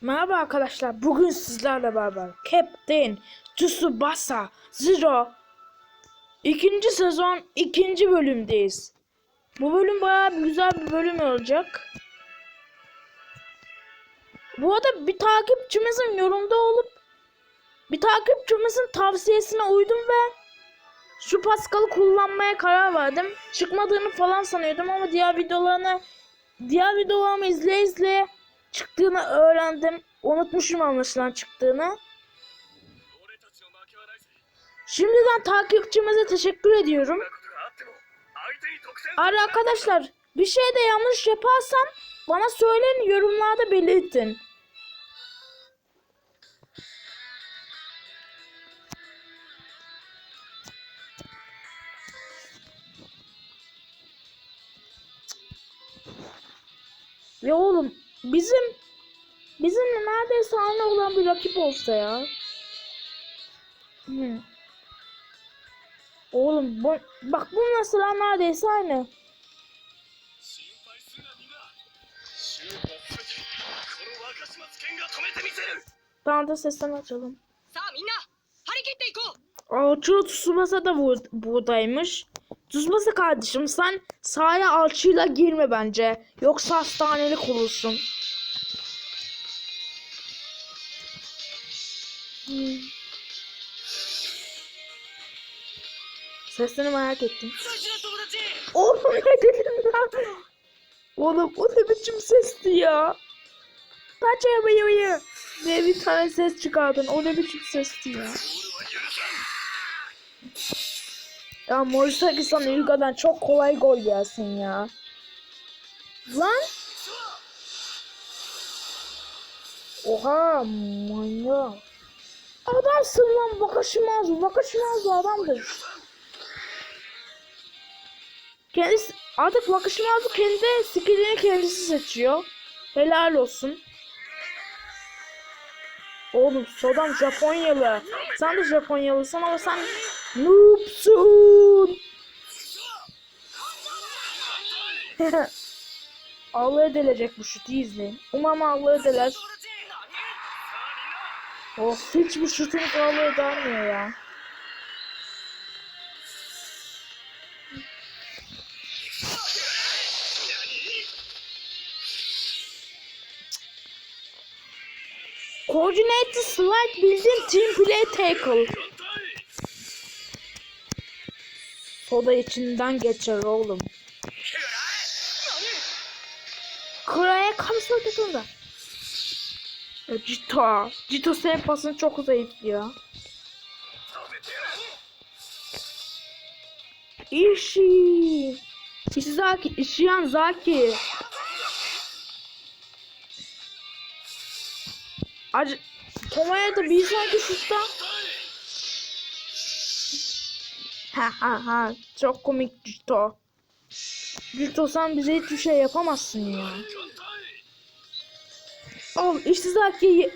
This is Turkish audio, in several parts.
Merhaba arkadaşlar. Bugün sizlerle beraber Captain Tsubasa Zero ikinci sezon ikinci bölümdeyiz. Bu bölüm bayağı bir güzel bir bölüm olacak. Bu arada bir takipçimizin yorumda olup bir takipçimizin tavsiyesine uydum ve şu Pascal'ı kullanmaya karar verdim. Çıkmadığını falan sanıyordum ama diğer videolarını diğer videolarımı izle izle çıktığını öğrendim. Unutmuşum anlaşılan çıktığını. Şimdiden takipçimize teşekkür ediyorum. Ara arkadaşlar bir şey de yanlış yaparsam bana söyleyin yorumlarda belirtin. Ya oğlum Bizim bizimle neredeyse aynı olan bir rakip olsa ya. Hmm. Oğlum bu, bak bu mesela neredeyse aynı. Tamam da sesten açalım. Aa, Çuru Tsubasa da bu, buradaymış. Düzmesi kardeşim sen sahaya alçıyla girme bence. Yoksa hastanelik olursun. Sesini merak ettim. Oğlum ne dedim lan? Oğlum o ne biçim sesti ya? Kaç ayı ayı Ne bir tane ses çıkardın. O ne biçim sesti ya? Ya Morisakis'ten Ilga'dan çok kolay gol gelsin ya. Lan. Oha manyak. Adamsın lan bakışmaz bakışmaz adamdır. Kendisi artık bakışmaz kendi skillini kendisi seçiyor. Helal olsun. Oğlum Sodam Japonyalı. Sen de Japonyalısın ama sen noobsun. Allah edilecek bu şutu izleyin. Umarım Allah ediler. 友達 Of hiç bu şutun Allah edilmiyor ya. Coordinate slide bildiğin team play tackle. Soda içinden geçer oğlum. Kuraya kamsa tutun da. Ya Cito. Cito senin pasın çok zayıf ya. İşi. İşizaki. İşiyan Zaki. Acı. Tomaya da bir sonraki şutta. Ha ha ha. Çok komik Cito. Cito sen bize hiçbir şey yapamazsın ya. Oğlum işsizaki ye,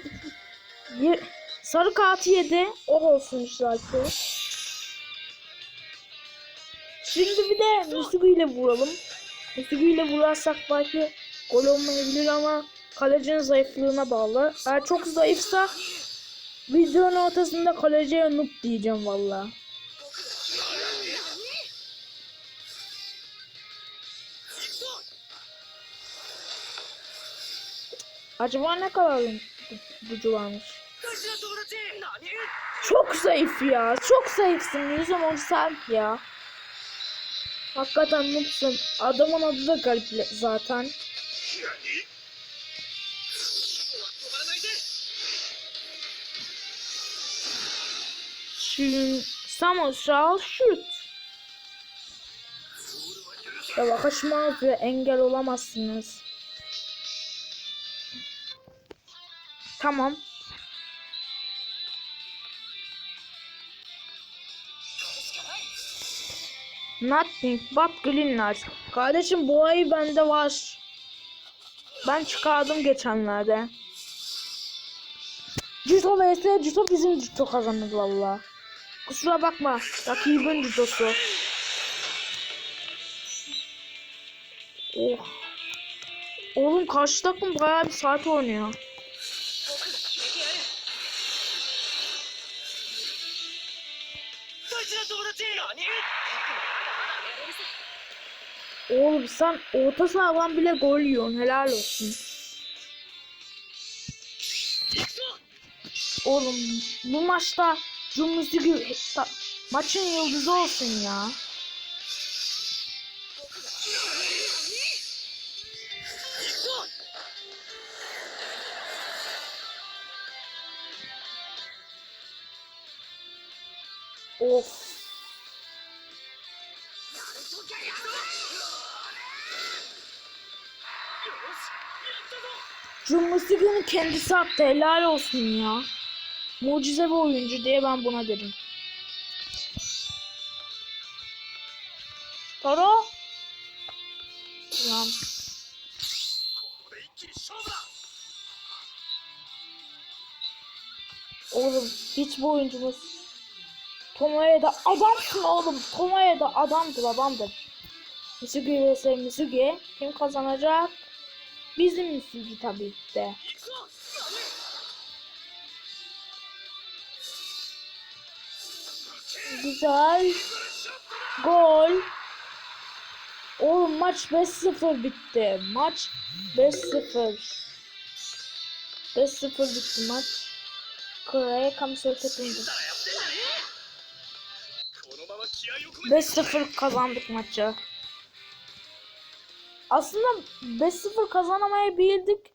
ye, sarı kağıtı yedi. O olsun işsizaki. Şimdi bir de Musugu ile vuralım. Musugu ile vurarsak belki gol olmayabilir ama kalecinin zayıflığına bağlı. Eğer çok zayıfsa videonun ortasında kaleciye noob diyeceğim valla. Acaba ne kadar gücü varmış? Çok zayıf ya. Çok zayıfsın. Yüzüm on sarp ya. Hakikaten noobsun. Adamın adı da garip zaten. Şimdi Samo shall shoot. Yavaşma ve engel olamazsınız. Tamam. Nothing but green. Kardeşim bu ayı bende var. Ben çıkardım geçenlerde. Cito vs Cito bizim Cito kazandı valla. Kusura bakma. Rakibin Cito'su. Oh. Oğlum karşı takım bayağı bir saat oynuyor. Oğlum sen orta sahadan bile gol yiyorsun. Helal olsun. Oğlum bu maçta Cumhurcu gibi maçın yıldızı olsun ya. Of. Jumbusiga'nın kendisi attı. Helal olsun ya. Mucize bir oyuncu diye ben buna derim. Toro. Ulan. Oğlum hiç bu oyuncumuz Tomoya'da adamsın oğlum. Tomoya'da adamdı babamdı. Misugi vs Misugi kim kazanacak? Bizim sizi tabii de. Güzel. Gol. Oğlum maç 5-0 bitti. Maç 5-0. 5-0 bitti maç. Kore'ye kamsör takıldı. 5-0 kazandık maçı. Aslında 5-0 kazanamayabilirdik.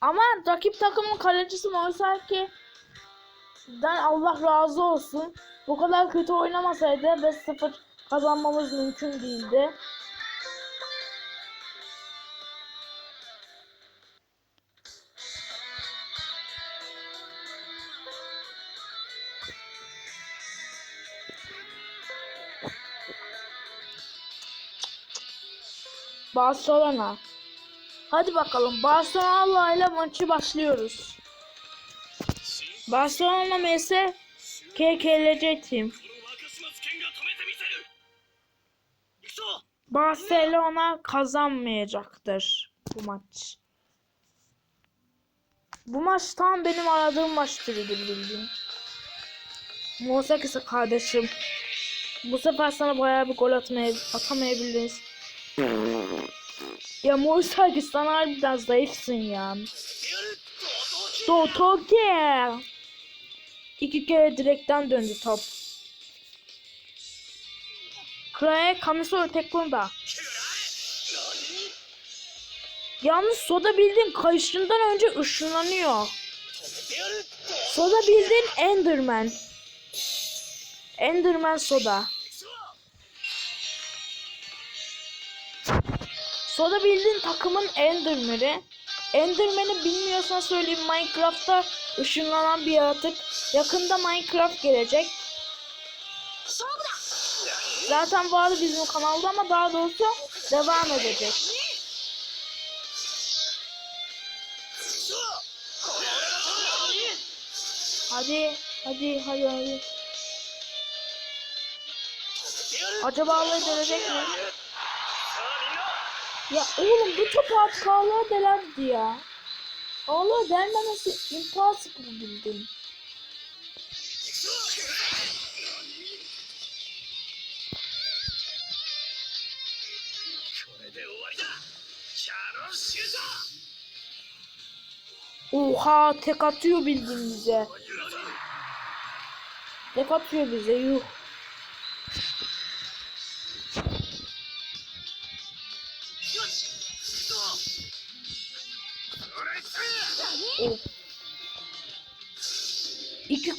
Ama rakip takımın kalecisi Moisaki den Allah razı olsun. Bu kadar kötü oynamasaydı 5-0 kazanmamız mümkün değildi. Barcelona. Hadi bakalım Barcelona ile maçı başlıyoruz. Barcelona MS KKLC team. Barcelona kazanmayacaktır bu maç. Bu maç tam benim aradığım maç türüdür bildiğim. Musa kısa kardeşim. Bu sefer sana bayağı bir gol atmaya, atamayabiliriz. Ya Mursaki sen harbiden zayıfsın ya. Do Toki. İki kere direkten döndü top. Kurae Kamisoro Tekkonda. Yalnız soda bildiğin kayışından önce ışınlanıyor. Soda bildiğin Enderman. Enderman soda. Soda bildiğin takımın Enderman'i. Enderman'i bilmiyorsan söyleyeyim Minecraft'ta ışınlanan bir yaratık. Yakında Minecraft gelecek. Zaten vardı bizim kanalda ama daha doğrusu devam edecek. Hadi, hadi, hadi, hadi. Acaba alay dönecek mi? Ya oğlum bu top artık ağlığa delerdi ya. Ağlığa delmemesi impossible bildim. Oha tek atıyor bildiğin bize. Tek atıyor bize yuh.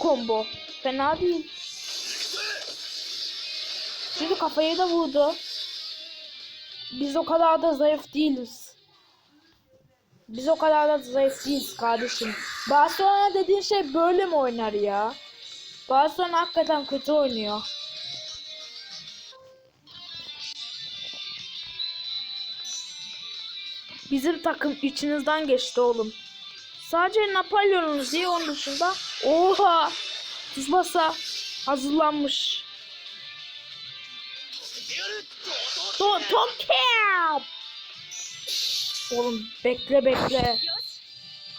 Combo. Fena değil. Şimdi kafayı da vurdu. Biz o kadar da zayıf değiliz. Biz o kadar da zayıf değiliz kardeşim. Barcelona dediğin şey böyle mi oynar ya? Barcelona hakikaten kötü oynuyor. Bizim takım içinizden geçti oğlum. Sadece Napolyon'unuz iyi onun dışında. Oha. Tsubasa hazırlanmış. Son top cap. Oğlum bekle bekle.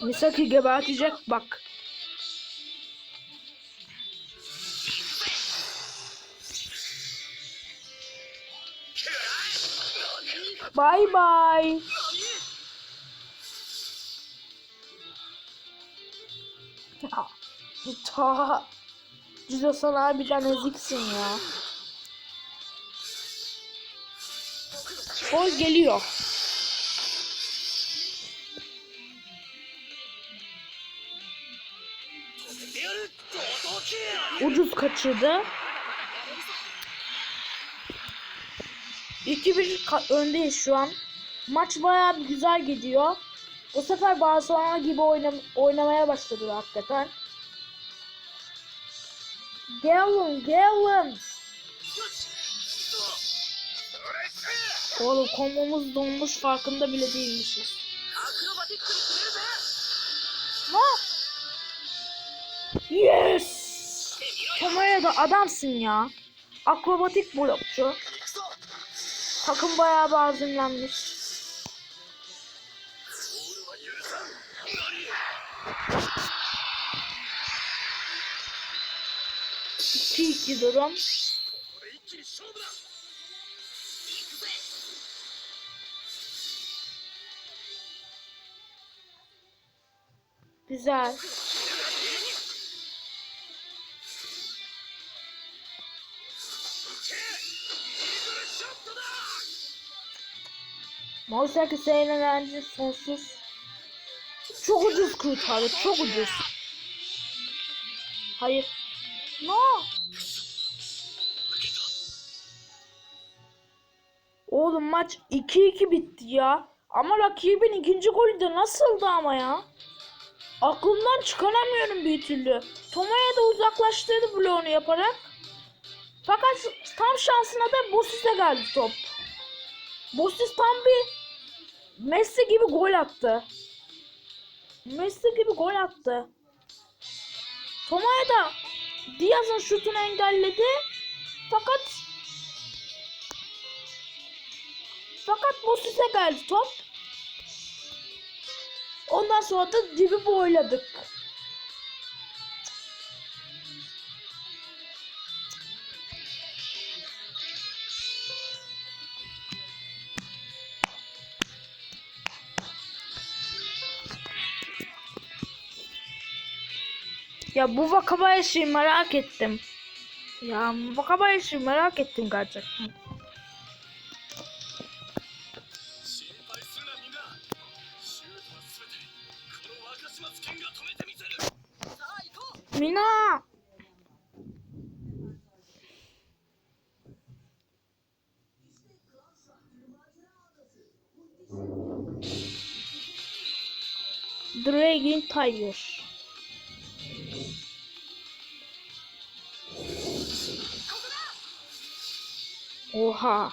Misaki gebertecek bak. Bye bye. Ta. Cizo sen harbiden eziksin ya. Gol geliyor. Ucuz kaçırdı. 2-1 ka- öndeyiz şu an. Maç bayağı güzel gidiyor. Bu sefer Barcelona gibi oynam oynamaya başladı hakikaten. Gelin gelin. Oğlum kombomuz donmuş farkında bile değilmişiz. Ne? Yes! Tomaya da adamsın ya. Akrobatik blokçu. Takım bayağı bir azimlenmiş. 2-2 durum. Güzel. Mouse'daki seyrine verdiği sonsuz. Çok ucuz kurtardı, çok ucuz. Hayır. No. Oğlum maç 2-2 bitti ya. Ama rakibin ikinci golü de nasıldı ama ya? Aklımdan çıkaramıyorum bir türlü. Tomaya da uzaklaştırdı bloğunu yaparak. Fakat tam şansına da Bosis'e geldi top. Bosis tam bir Messi gibi gol attı. Messi gibi gol attı. Tomaya da Diaz'ın şutunu engelledi. Fakat fakat Bosis'e geldi top. Ondan sonra da dibi boyladık. Ya bu Wakabayashi'yi merak ettim. Ya Wakabayashi'yi merak ettim gerçekten. Hayır. Oha.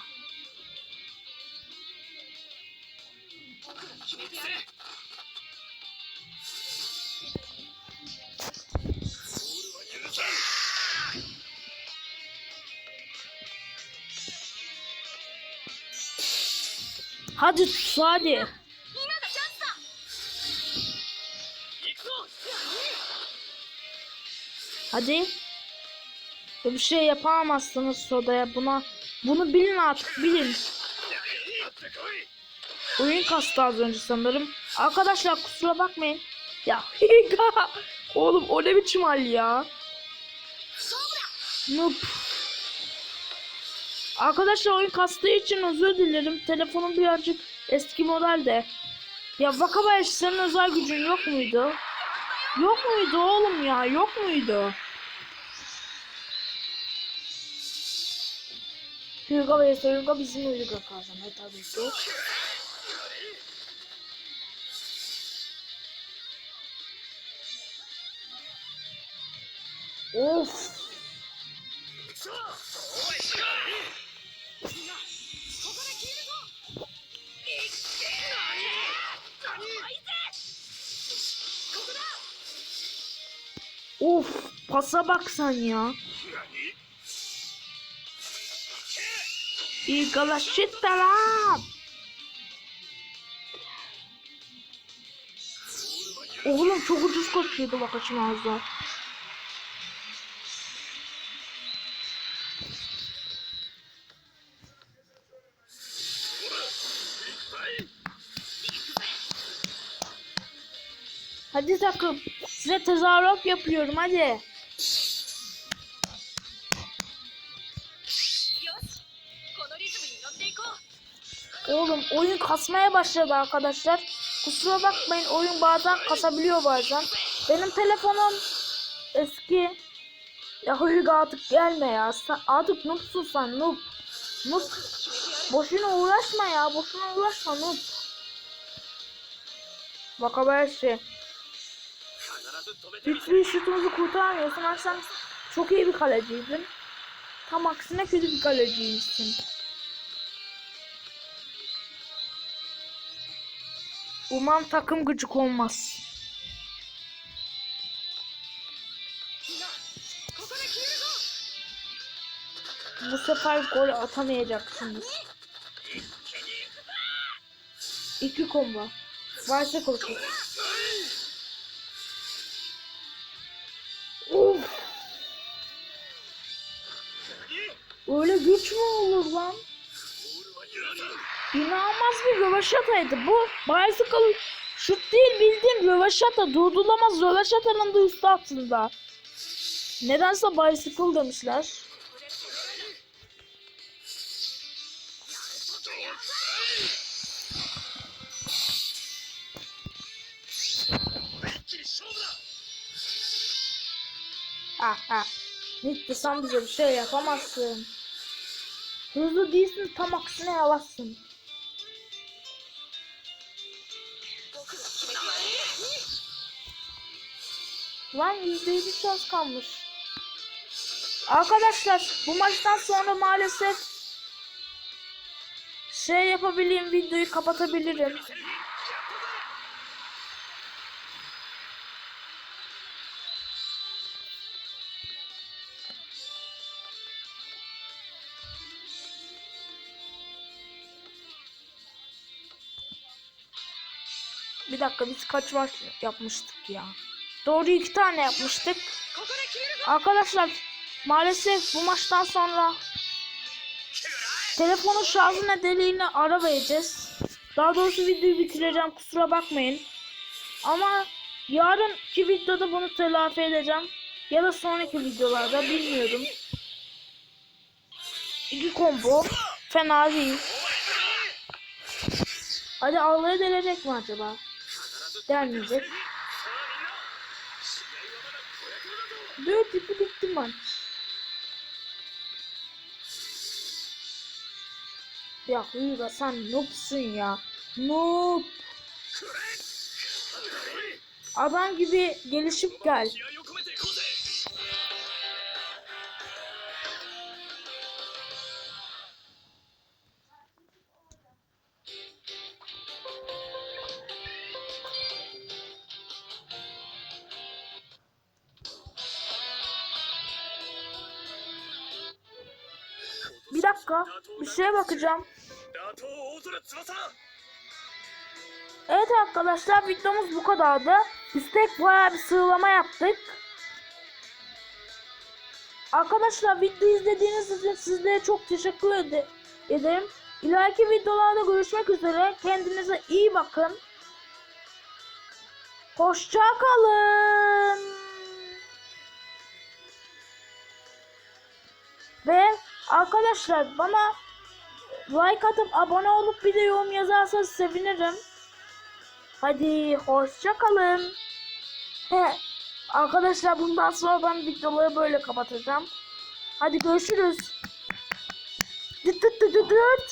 Hadi sus hadi. Hadi. Bir şey yapamazsınız sodaya buna. Bunu bilin artık bilin. Oyun kastı az önce sanırım. Arkadaşlar kusura bakmayın. Ya Oğlum o ne biçim hal ya. Noob. Arkadaşlar oyun kastığı için özür dilerim. Telefonum birazcık eski model de. Ya Vakabayashi senin özel gücün yok muydu? Yok muydu oğlum ya? Yok muydu? Hyuga vs Hyuga bizim Hyuga kazanır tabii ki. Of. Of pasa baksan ya. You gotta. Oğlum çok ucuz kaçıyordu bak açım ağzı. Hadi takım. Size tezahürat yapıyorum hadi. Oğlum oyun kasmaya başladı arkadaşlar. Kusura bakmayın oyun bazen kasabiliyor bazen. Benim telefonum eski. Ya Huyga artık gelme ya. Sen, artık noobsun sen noob. Noob. Boşuna uğraşma ya. Boşuna uğraşma noob. Vakabayashi. Şey. Hiçbir şutumuzu kurtaramıyorsun. Aslında çok iyi bir kaleciydin. Tam aksine kötü bir kaleciymişsin. Uman takım gıcık olmaz. Bu sefer gol atamayacaksınız. İki komba. Varsa korku. Of. Öyle güç mü olur lan? inanılmaz bir röveşataydı. Bu bicycle şut değil bildiğin röveşata. Durdurulamaz röveşatanın da üstü altında. Nedense bicycle demişler. Ah ah. Bitti sen bize bir şey yapamazsın. Hızlı değilsin tam aksine yavaşsın. Lan %7 şans kalmış. Arkadaşlar bu maçtan sonra maalesef şey yapabileyim videoyu kapatabilirim. Bir dakika biz kaç maç yapmıştık ya? Doğru iki tane yapmıştık. Arkadaşlar maalesef bu maçtan sonra telefonun şarjı nedeniyle ara vereceğiz. Daha doğrusu videoyu bitireceğim kusura bakmayın. Ama yarınki videoda bunu telafi edeceğim. Ya da sonraki videolarda bilmiyorum. İki combo fena değil. Hadi ağlaya delecek mi acaba? Denmeyecek. 4 ipi bitti maç. Ya Hyuga sen noobsun ya. Noob. Adam gibi gelişip gel. şuraya bakacağım. Evet arkadaşlar videomuz bu kadardı. Üstek bayağı bir sığlama yaptık. Arkadaşlar video izlediğiniz için sizlere çok teşekkür ed ederim. İleriki videolarda görüşmek üzere. Kendinize iyi bakın. Hoşça kalın. Ve arkadaşlar bana like atıp abone olup bir de yorum yazarsanız sevinirim. Hadi hoşça kalın. Arkadaşlar bundan sonra ben videoları böyle kapatacağım. Hadi görüşürüz. Dıt dıt dıt dıt.